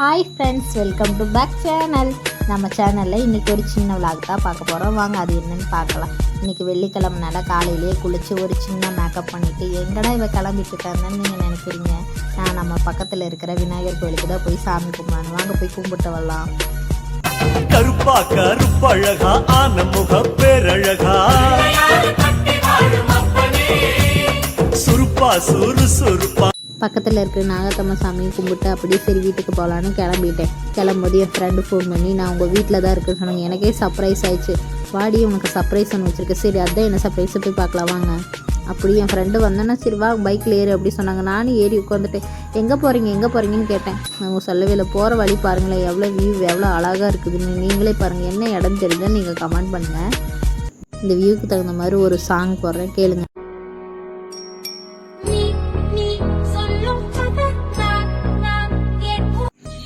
Hi friends welcome to back channel நம்ம சேனலில் இன்றைக்கி ஒரு சின்ன விளாக் தான் பார்க்க போகிறோம் வாங்க அது என்னன்னு பார்க்கலாம். இன்றைக்கி வெள்ளிக்கிழமனால காலையிலேயே குளித்து ஒரு சின்ன மேக்கப் பண்ணிவிட்டு எங்கடா இவ கிளம்பிட்டு இருக்காங்கன்னு நீங்கள் நினைக்கிறீங்க? நான் நம்ம பக்கத்தில் இருக்கிற விநாயகர் கோயிலுக்கு தான் போய் சாமி கும்பிடணும். வாங்க போய் கும்பிட்டு வரலாம். கருப்பா கருப்பழகா ஆன முக பேரழகா சுருப்பா சுறு சுருப்பா. பக்கத்தில் இருக்கிற நாகத்தம்ம சாமியை கும்பிட்டு அப்படியே சரி வீட்டுக்கு போகலான்னு கிளம்பிட்டேன். கிளம்பும்போது என் ஃப்ரெண்டு ஃபோன் பண்ணி நான் உங்கள் வீட்டில் தான் இருக்கேன்னு சொன்னாங்க எனக்கே சர்ப்ரைஸ் ஆயிடுச்சு. வாடி உனக்கு சர்ப்ரைஸ் ஒன்று வச்சுருக்கேன் சரி அதான் என்ன சர்ப்ரைஸ் போய் பார்க்கலாம் வாங்க. அப்படி என் ஃப்ரெண்டு வந்தேன்னா சரி வா பைக்கில் ஏறு அப்படி சொன்னாங்க. நானும் ஏறி உட்காந்துட்டேன் எங்கே போகிறீங்க எங்கே போகிறீங்கன்னு கேட்டேன். அவங்க சொல்லவே இல்லை போகிற வழி பாருங்களேன். எவ்வளோ வியூ எவ்வளோ அழகாக இருக்குதுன்னு நீங்களே பாருங்கள் என்ன இடம் தெரியுதுன்னு நீங்கள் கமெண்ட் பண்ணுங்கள் இந்த வியூக்கு தகுந்த மாதிரி ஒரு சாங் போடுறேன். கேளுங்க.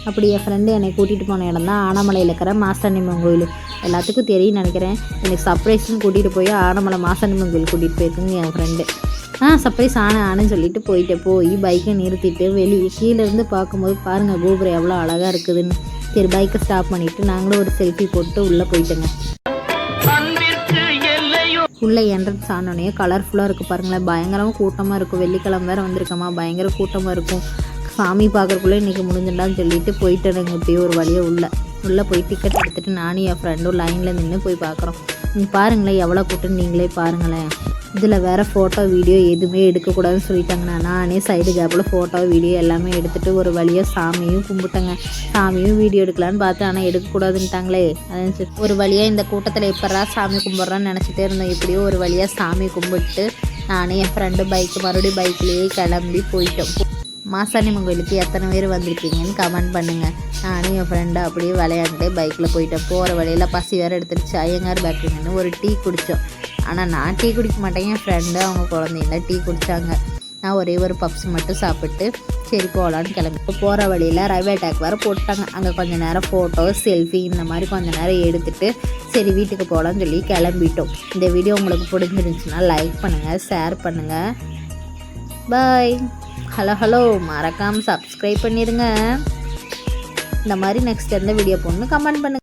அப்படி என் ஃப்ரெண்டு என்னை கூட்டிகிட்டு போன இடம் தான் ஆனமலையில் இருக்கிற மாசாணியம்மன் கோயில். எல்லாத்துக்கும் தெரியும் நினைக்கிறேன். எனக்கு சர்ப்ரைஸ்னு கூட்டிகிட்டு போய் ஆனமலை மாசாணியம்மன் கோயில் கூட்டிகிட்டு போயிருக்குங்க என் ஃப்ரெண்டு ஆ சர்ப்ரைஸ் ஆன ஆனேன்னு சொல்லிட்டு போயிட்டேன். போய் பைக்கை நிறுத்திட்டு வெளியே கீழேருந்து பார்க்கும்போது பாருங்கள் கோபுரம் எவ்வளோ அழகாக இருக்குதுன்னு. சரி பைக்கை ஸ்டாப் பண்ணிவிட்டு நாங்களும் ஒரு செல்ஃபி போட்டு உள்ளே போயிட்டோங்க. உள்ளே என்ட்ரன்ஸ் ஆனோடனே கலர்ஃபுல்லாக இருக்குது பாருங்களேன். பயங்கரமாக கூட்டமாக இருக்கும். வெள்ளிக்கிழமை வேறு வந்திருக்கமா? பயங்கர கூட்டமாக இருக்கும். சாமி பார்க்குறக்குள்ளே இன்றைக்கி முடிஞ்சிடலான்னு சொல்லிட்டு போயிட்டு நாங்கள் இப்படியே ஒரு வழியாக உள்ளே உள்ளே போய் டிக்கெட் எடுத்துகிட்டு நானும் என் ஃப்ரெண்டும் லைனில் நின்று போய் பார்க்குறோம். நீங்கள் பாருங்களேன் எவ்வளோ கூட்டம் நீங்களே பாருங்களேன். இதில் வேறு ஃபோட்டோ வீடியோ எதுவுமே எடுக்கக்கூடாதுன்னு சொல்லிட்டாங்கண்ணா நானே சைடு கேப்பில் ஃபோட்டோ வீடியோ எல்லாமே எடுத்துகிட்டு ஒரு வழியாக சாமியும் கும்பிட்டேங்க. சாமியும் வீடியோ எடுக்கலான்னு பார்த்தேன் ஆனால் எடுக்கக்கூடாதுன்ட்டாங்களே. அதான் சரி. ஒரு வழியாக இந்த கூட்டத்தில் எப்படா சாமி கும்பிட்றான்னு நினச்சிட்டே இருந்தோம். எப்படியோ ஒரு வழியாக சாமி கும்பிட்டு நானும் என் ஃப்ரெண்டு பைக்கு மறுபடியும் பைக்லேயே கிளம்பி போயிட்டோம். மாசாணியம்மன் கோயிலுக்கு எத்தனை பேர் வந்திருக்கீங்கன்னு கமெண்ட் பண்ணுங்கள் நானும் என் ஃப்ரெண்டு அப்படியே விளையாண்டுட்டே பைக்கில் போயிட்டேன். போகிற வழியில் பசி வேறு எடுத்துருச்சு. ஐயங்கார் பேக்கரிங்கன்னு ஒரு டீ குடித்தோம் ஆனால் நான் டீ குடிக்க மாட்டேன். என் ஃப்ரெண்டு அவங்க குழந்தைங்கள டீ குடித்தாங்க நான் ஒரே ஒரு பப்ஸ் மட்டும் சாப்பிட்டு சரி போகலான்னு கிளம்பி. இப்போ போகிற வழியில் ரயில்வே டேக் வேறு போட்டாங்க. அங்கே கொஞ்சம் நேரம் ஃபோட்டோ செல்ஃபி இந்த மாதிரி கொஞ்சம் நேரம் எடுத்துட்டு சரி வீட்டுக்கு போகலான்னு சொல்லி கிளம்பிட்டோம். இந்த வீடியோ உங்களுக்கு பிடிச்சிருந்துச்சுன்னா லைக் பண்ணுங்கள் ஷேர் பண்ணுங்கள் பாய் ஹலோ ஹலோ மறக்காமல் சப்ஸ்கிரைப் பண்ணிடுங்க இந்த மாதிரி நெக்ஸ்ட் எந்த வீடியோ போடணும் கமெண்ட் பண்ணுங்கள்